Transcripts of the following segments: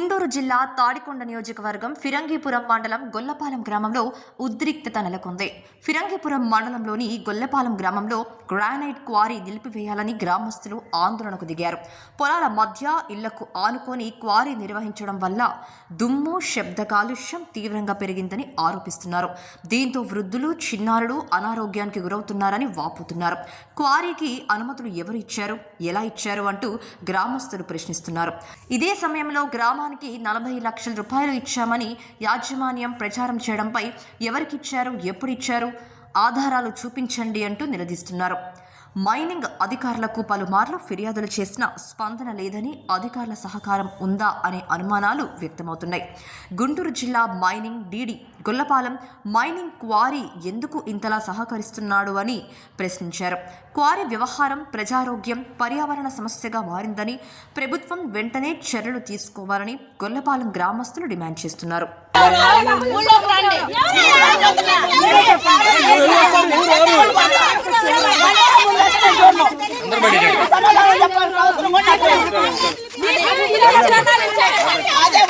గుంటూరు జిల్లా తాడికొండ నియోజకవర్గం ఫిరంగిపురం మండలం గొల్లపాలెం గ్రామంలో ఉద్రిక్తత నెలకొంది. ఫిరంగిపురం మండలంలోని గొల్లపాలెం గ్రామంలో గ్రానైట్ క్వారీ నిలిపివేయాలని గ్రామస్తులు ఆందోళనకు దిగారు. పొలాల మధ్య ఇళ్ళకు ఆనుకొని క్వారీ నిర్వహించడం వల్ల దుమ్ము శబ్ద కాలుష్యం తీవ్రంగా పెరిగిందని ఆరోపిస్తున్నారు. దీంతో వృద్ధులు చిన్నారులు అనారోగ్యానికి గురవుతున్నారని వాపుతున్నారు. క్వారీకి అనుమతులు ఎవరు ఇచ్చారు ఎలా ఇచ్చారు అంటూ గ్రామస్తులు ప్రశ్నిస్తున్నారు. ఇదే సమయంలో గ్రామానికి నలభై లక్షల రూపాయలు ఇచ్చామని యాజమాన్యం ప్రచారం చేయడంపై ఎవరికిచ్చారు ఎప్పుడు ఇచ్చారు ఆధారాలు చూపించండి అంటూ నిలదీస్తున్నారు. మైనింగ్ అధికారులకు పలుమార్లు ఫిర్యాదులు చేసినా స్పందన లేదని అధికారుల సహకారం ఉందా అనే అనుమానాలు వ్యక్తమవుతున్నాయి. గుంటూరు జిల్లా mining DD Gollapalem mining quarry ఎందుకు ఇంతలా సహకరిస్తున్నాడు అని ప్రశ్నించారు. క్వారీ వ్యవహారం ప్రజారోగ్యం పర్యావరణ సమస్యగా మారిందని ప్రభుత్వం వెంటనే చర్యలు తీసుకోవాలని గొల్లపాలెం గ్రామస్తులు డిమాండ్ చేస్తున్నారు. అదే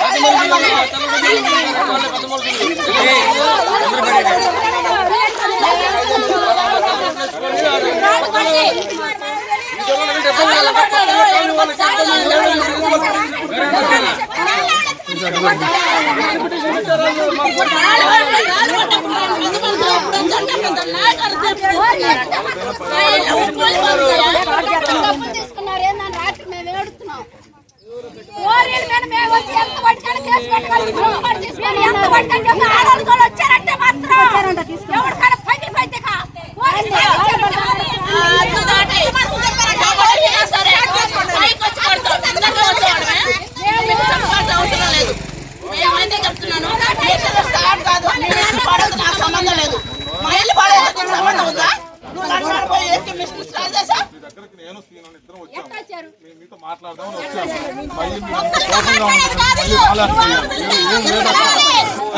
తీసుకున్నారు మేము ఏడుస్తున్నాం మేము వచ్చి ఎంత పట్టుకొని కేసు ఎంత పట్టుకొని ఆడవాళ్ళు కూడా వచ్చారంటే మాత్రం సంబంధం లేదు. మా ఇల్లు పడేది సంబంధం ఉందా? నువ్వు లండన్ పోయి స్టార్ట్ చేసా.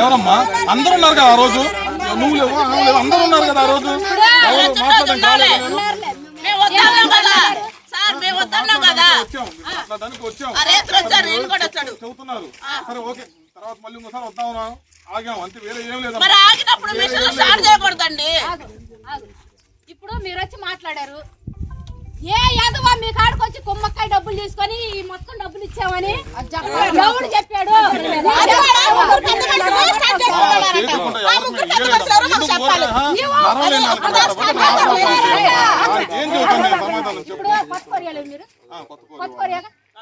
ఎవరమ్మా? అందరూ ఉన్నారు కదా ఆ రోజు? నువ్వు లేవు? లేవు అందరూ ఉన్నారు కదా ఆ రోజు? మాట్లాడడం కాలేదు చెబుతున్నారు. సరే ఓకే. తర్వాత మళ్ళీ ఇంకోసారి ఏం మరి ఆగినప్పుడు మిషన్ స్టార్ట్ చేయకూడదండి. ఇప్పుడు మీరు వచ్చి మాట్లాడారు. ఏ యాదవ మీ కాడికి వచ్చి కుమ్మక్కాయ డబ్బులు తీసుకొని ఈ మొత్తం డబ్బులు ఇచ్చామని ఎవడు చెప్పాడు. ఇప్పుడు కొత్త కొరియాలు మీరు? కొత్త.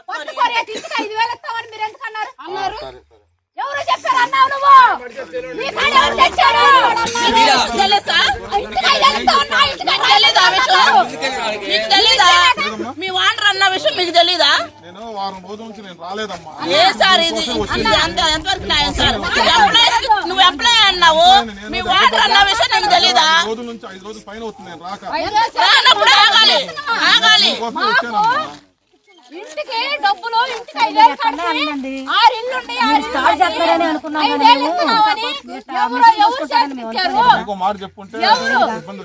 కొత్త కొరియా? తీసుకు ఐదు వేలు ఇస్తామని మీరు ఎందుకు అన్నారు? ఎవరు చెప్పారు? అన్నావు నువ్వు. మీ వాండర్ అన్న విషయం మీకు తెలీదా నేను వారం రోజుల నుంచి నేను రాలేదమ్మా ఏ సార్ ఇది ఎంతవరకు న్యాయం సార్ నువ్వు ఎంప్లాయ్ అన్నావు మీ వాండర్ అన్న విషయం నీకు తెలీదా ఐదు రోజుల నుంచి ఐదు రోజులు పైన అవుతుంది నేను రాక రానప్పుడు ఆగాలి ఆగాలి ఇంటికి డబ్బులు ఇంటికి ఐదేళ్ళు కట్టి ఆరు ఇల్లు ఉన్నాయి ఆరు స్టార్ట్ చేస్తారని అనుకున్నాం ఐదేళ్ళు ఇస్తున్నామని ఎవరు ఎవరు చేతికిచ్చారు ఇంకో మాట చెప్పుంటే ఇబ్బంది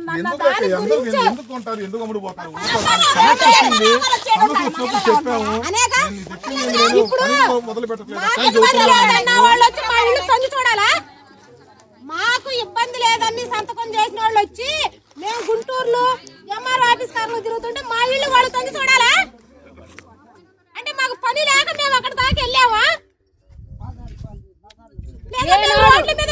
లేదన్న వాళ్ళు వచ్చి మా ఇల్లు తొంగి చూడాలా? మాకు ఇబ్బంది లేదని సంతకం చేసిన వాళ్ళు వచ్చి మేము గుంటూరులో ఎంఆర్ ఆఫీస్ కార్లో తిరుగుతుంటే మా ఇల్లు వాళ్ళు తొంగి చూడాలా? అంటే మాకు పని లేక మేము అక్కడ దాకా వెళ్ళావా లేదా మేము రోడ్ల మీద